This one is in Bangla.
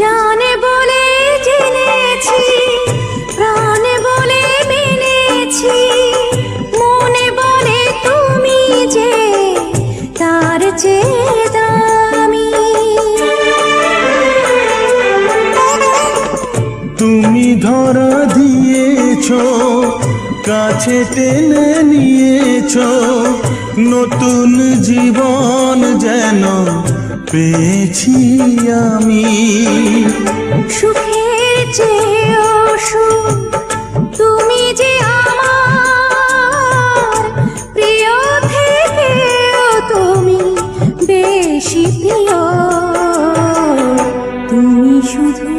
জানে বলে জেনেছি, প্রাণে বলে মেনেছি। মনে বলে তুমি যে তার চেয়ে দামি তুমি ধরা দিয়েছ কাছে টেনে নিয়েছ, নতুন জীবন যেন পেয়েছি আমি। সুখের চেয়েও সুখ, তুমি যে আমার প্রিয় থেকেও তুমি বেশি প্রিয়। তুমি শুধু